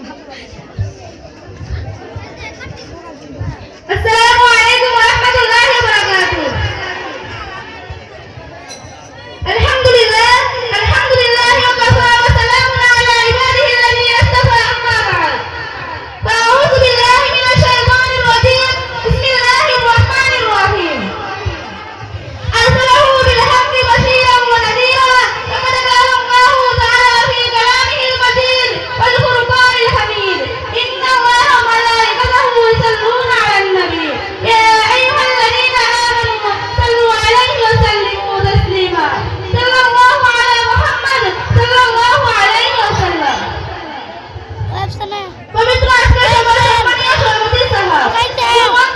ভালো साहेब सने पवित्र आत्मा समर्पण या समिति सह।